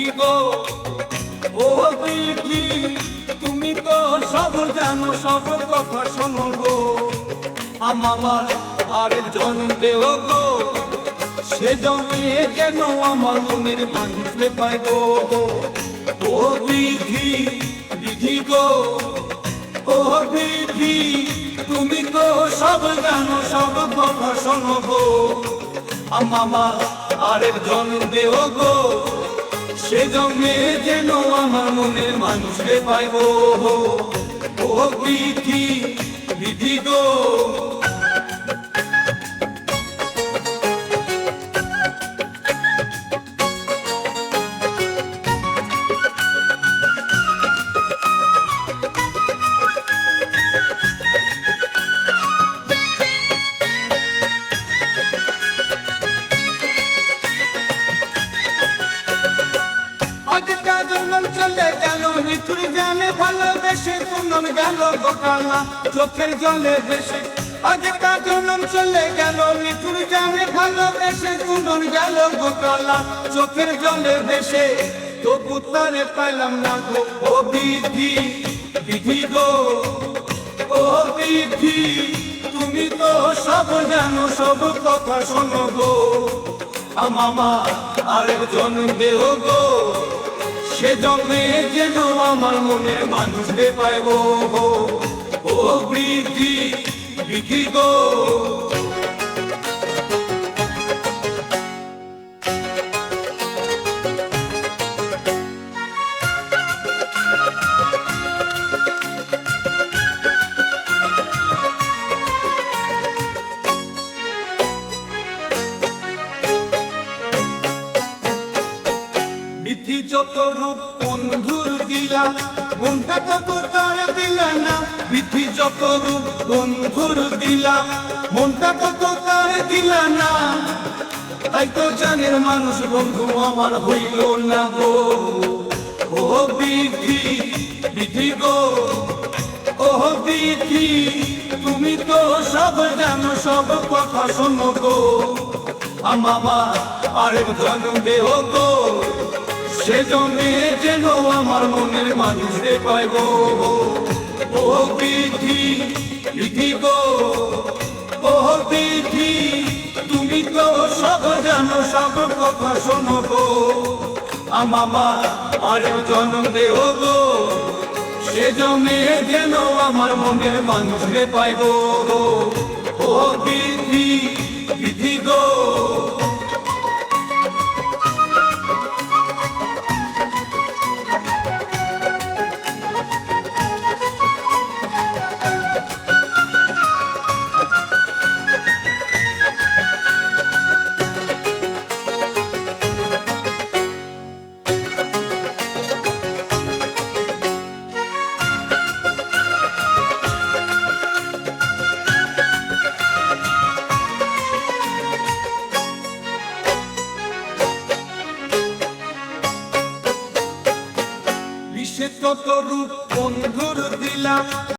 আছি গো। ও দিদি তুমি তো সব জানো, সব কথা শোনো গো। আমার আর জন দেও গো, সে জমে কেন আমার মনের মানুষে পাই গো? ও দিদি দিদি গো। ও দিদি তুমি তো সব জানো, সব কথা শোনো গো। আমার আরেকজন দেও গো সে জন্মে যেন আমার মনের মানুষকে পাইব। ও বিধি বিধি গো। আজকাল জন্ম চলে গেল মৃত্যুর জানে ভালোবেসে পুনম গেল গোকালা চোখের জলে বেশে আজকাল জন্ম চলে গেল মৃত্যুর জানে ভালোবেসে পুনম গেল গোকালা চোখের জলে বেশে তো পুত্তারে পাইলাম না গো, ও বিধি বিধি গো, ও বিধি। তুমি তো সব জানো, সব কথা শোনো গো। মামা আরেক জন্ম দেও গো। সে জন্মে যেন আমার মনের মানুষকে পাইব ও বিধি গো। বিধি যত রূপ বন্ধুর তার দিলা না যত রূপ বন্ধুর তার দিলা না। তাই তো জানের মানুষ বন্ধু আমার হইল না গো। ও বিধি বিধি গো। ও বিধি, তুমি তো সব জানো, সব কথা শোনো গো। মামা আরেক জন্ম দেহ গো। সে জন্মে যেন আমার মনের মানুষে পাইব ও বিধি গো। ও বিধি তুমি তো সব জানো, সব কথা শোনো গো। মামা আরেক জন্ম গো। সে জন্মে যেন আমার মনের মানুষে পাইব ও বিধি বিধি কত রূপ বন্ধুর দিলাম